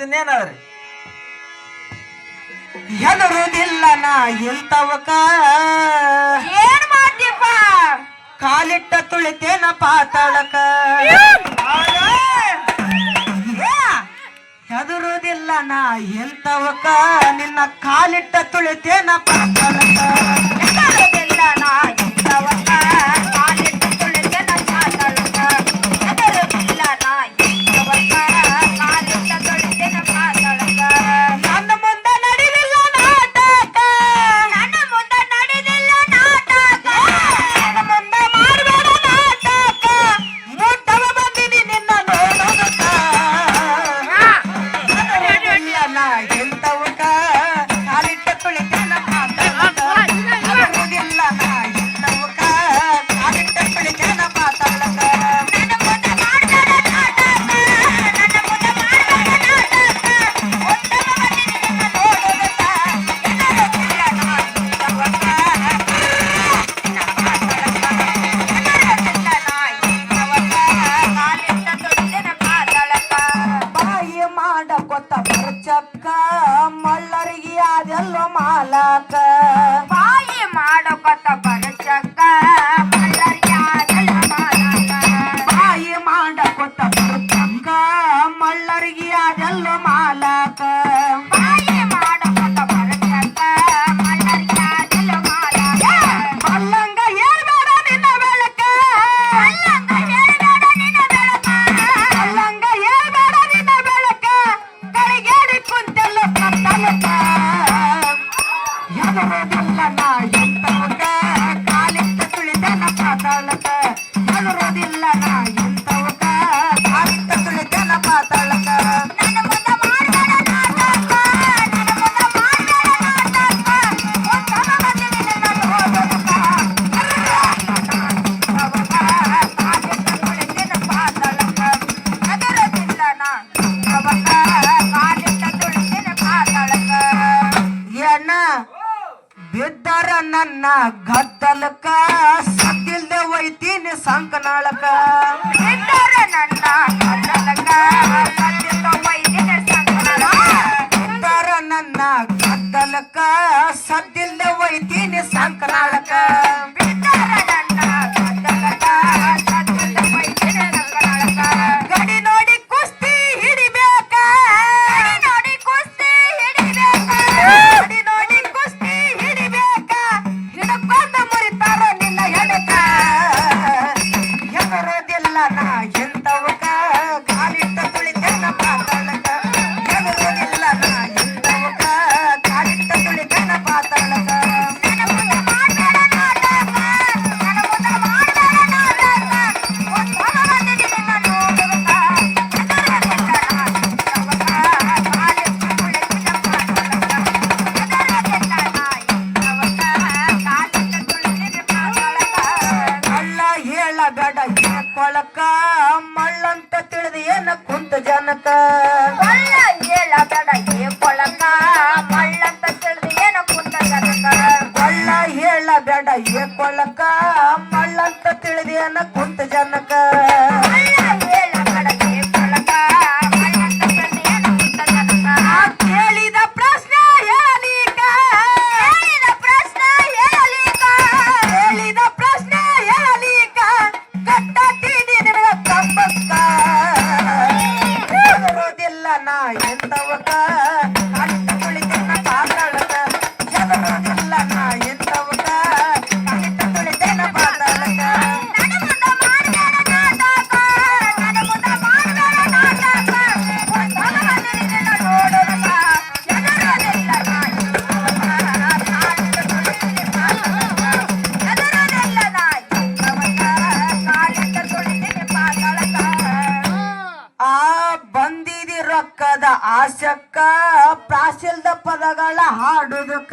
ಮತ್ತಿನ್ನೇನದ್ರಿ ಹೆದರುದಿಲ್ಲ ನಾ ಎಂತವಕ? ಏನ್ ಮಾಡ್ತೀಪ ಕಾಲಿಟ್ಟ ತುಳಿತೇನ ಪಾತಾಳಕ? ಹೆದರುದಿಲ್ಲ ನಾ ಎಂತವಕ? ನಿನ್ನ ಕಾಲಿಟ್ಟ ತುಳಿತೇನ ಪಾತಾಳಕ? ಮಾಲಕ ಮಾತಾಡಕ ಅಗರೋದಿಲ್ಲ ನಾ ಇಂಥವಕ ಅಂತ ತುಳಿತನ ಮಾತಾಡಕ Yeah, nah. ಬಿದ್ದರ ನನ್ನ ಗದ್ದಲಕ ಸತ್ತಿಲ್ದ ಒಯ್ತೀನಿ ಸಂಕನಾಳಕ ಬಿದ್ದರ ನನ್ನ ಗದ್ದಲಕ ಸತ್ತಿಲ್ದ ಒಯ್ತೀನಿ ಸಂಕನಾಳಕ ಬಿದ್ದರ ನನ್ನ ಗದ್ದಲಕ ಸತ್ತಿಲ್ದ ಒಯ್ತೀನಿ ಸಂಕನಾಳಕ ಮಳ್ಳಕ್ಕ ಮಳ್ಳಂತ ತಿಳಿದಿಯನ್ನ ಕುಂತ ಜನಕ? ಮನದ ಆಸಕ್ಕ ಪ್ರಾಶಿಲ್ದ ಪದಗಳ ಹಾಡುದಕ್ಕ.